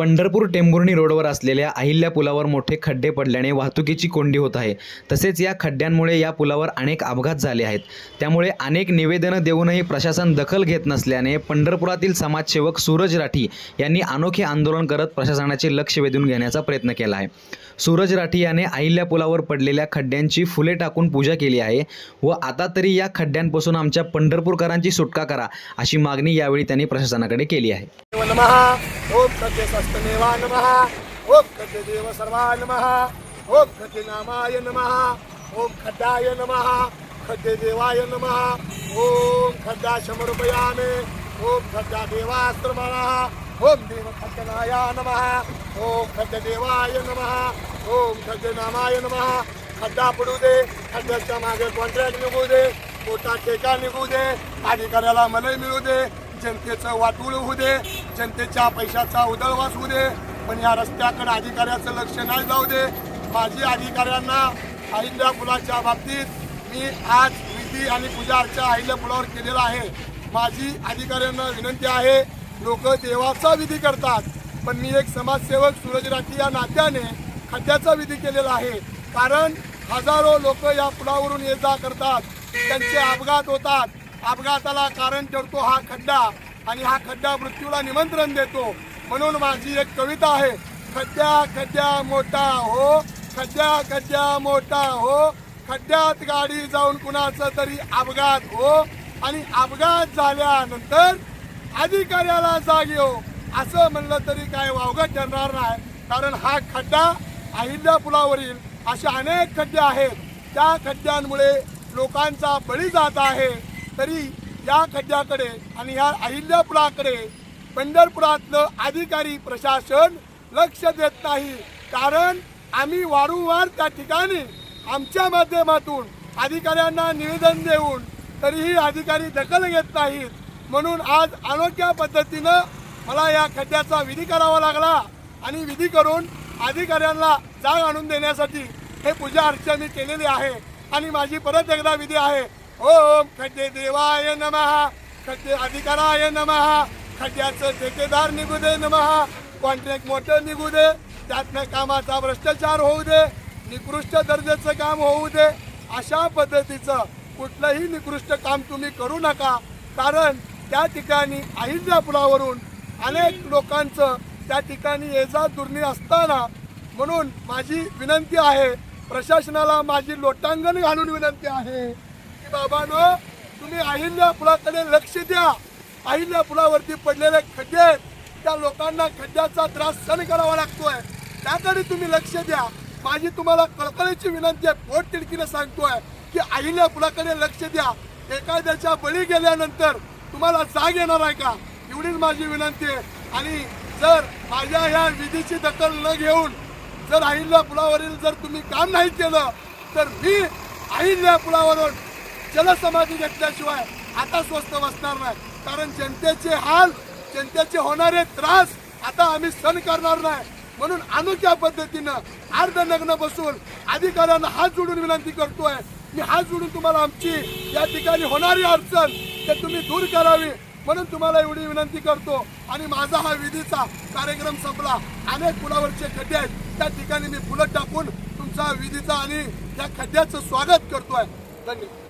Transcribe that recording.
पंढरपूर टेंभुर्णी रोडवर असलेल्या अहिल्या पुलावर मोठे खड्डे पडल्याने वाहतुकीची कोंडी होत आहे. तसेच या खड्ड्यांमुळे या पुलावर अनेक अपघात झाले आहेत. त्यामुळे अनेक निवेदनं देऊनही प्रशासन दखल घेत नसल्याने पंढरपुरातील समाजसेवक सूरज राठी यांनी अनोखे आंदोलन करत प्रशासनाचे लक्ष वेधून घेण्याचा प्रयत्न केला आहे. सूरज राठी याने अहिल्या पुलावर पडलेल्या खड्ड्यांची फुले टाकून पूजा केली आहे व आता तरी या खड्ड्यांपासून आमच्या पंढरपूरकरांची सुटका करा अशी मागणी यावेळी त्यांनी प्रशासनाकडे केली आहे. ओम कथे सस्तमेवा नमः। ओम खड्डे देव सर्वा नमः। ओम कथे नामाय नमः। ओम खड्डाय नमः खड्डे देवाय नमः। ओम खड्डा शमरुपयामे ओम खड्डा देवास्त्रमाणः ओम देव खड्डनाय नमः। ओम खड्डदेवाय नमः। ओम खड्डे नामाय नमः खड्डा पडू दे खड्ड्याच्या मागे कॉन्ट्रॅक्ट निघू दे मोठा ठेका निघू दे अधिकाऱ्याला मलई मिळू दे जनतेचं वाटूळ होऊ दे जनतेच्या पैशाचा उदळवास होऊ दे पण या रस्त्याकडे अधिकाऱ्याचं लक्ष नाही जाऊ दे. माझी अधिकाऱ्यांना अहिल्या पुलाच्या बाबतीत मी आज विधी आणि पूजा अर्चा अहिल्या पुलावर केलेला आहे. माझी अधिकाऱ्यांना विनंती आहे लोक देवाचा विधी करतात पण मी एक समाजसेवक सूरज राठी या नात्याने खड्ड्याचा विधी केलेला आहे. कारण हजारो लोक या पुलावरून ये जा करतात त्यांचे अपघात होतात. अपघाताला कारण ठरतो हा खड्डा. आणि हा खड्डा मृत्यूला निमंत्रण देतो. म्हणून माझी एक कविता आहे खड्ड्या खड्ड्या मोठा हो खड्ड्या खड्ड्या मोठा हो खड्ड्यात गाडी जाऊन कुणाचं तरी अपघात हो आणि अपघात झाल्यानंतर अधिकाऱ्याला जाग येऊ हो. असं म्हणलं तरी काय वावगं ठरणार नाही कारण हा खड्डा अहिल्या पुलावरील असे अनेक खड्डे आहेत. त्या खड्ड्यांमुळे लोकांचा बळी जात आहे. तरी या खड्ड्याकडे आणि या अहिल्यापुराकडे पंढरपुरातलं अधिकारी प्रशासन लक्ष देत नाही. कारण आम्ही वारंवार त्या ठिकाणी आमच्या माध्यमातून अधिकाऱ्यांना निवेदन देऊन तरीही अधिकारी दखल घेत नाहीत. म्हणून आज अनोख्या पद्धतीनं मला या खड्ड्याचा विधी करावा लागला आणि विधी करून अधिकाऱ्यांना जाग आणून देण्यासाठी हे पूजा अर्चा मी केलेली आहे. आणि माझी परत एकदा विधी आहे. ओम खड्डे देवाय नमः खड्डे अधिकाराय नमः खड्ड्याचं ठेकेदार निघू दे नमः कॉन्ट्रॅक्ट मोठं निघू दे त्यातनं कामाचा भ्रष्टाचार होऊ दे निकृष्ट दर्जाचं काम होऊ दे अशा पद्धतीचं कुठलंही निकृष्ट काम तुम्ही करू नका. कारण त्या ठिकाणी अहिंजा पुलावरून अनेक लोकांचं त्या ठिकाणी ये जा दुर्णी असताना म्हणून माझी विनंती आहे प्रशासनाला माझी लोटांगण घालून विनंती आहे. बाबांनो तुम्ही अहिल्या पुलाकडे लक्ष द्या. अहिल्या पुलावरती पडलेले खड्डे त्या लोकांना खड्ड्याचा त्रास सहन करावा लागतोय. त्याकडे तुम्ही लक्ष द्या. माझी तुम्हाला कळकळीची विनंती आहे पोट तिडकीने सांगतोय की अहिल्या पुलाकडे लक्ष द्या. एखाद्याच्या बळी गेल्यानंतर तुम्हाला जाग येणार आहे का? एवढीच माझी विनंती आहे. आणि जर माझ्या ह्या विधीची दखल न घेऊन जर अहिल्या पुलावरील जर तुम्ही काम नाही केलं तर मी अहिल्या पुलावरून जलसमाधी घेतल्याशिवाय आता स्वस्त बसणार नाही. कारण जनतेचे हाल जनतेचे होणारे त्रास आता आम्ही सहन करणार नाही. म्हणून अनोख्या पद्धतीनं अर्धनग्न बसून अधिकाऱ्यांना हात जोडून विनंती करतोय. मी हात जोडून तुम्हाला आमची या ठिकाणी होणारी अडचण ते तुम्ही दूर करावी म्हणून तुम्हाला एवढी विनंती करतो. आणि माझा हा विधीचा कार्यक्रम संपला. अनेक पुलावरचे खड्डे आहेत. त्या ठिकाणी मी फुलं टाकून तुमचा विधीचा आणि या खड्ड्याचं स्वागत करतोय. धन्यवाद.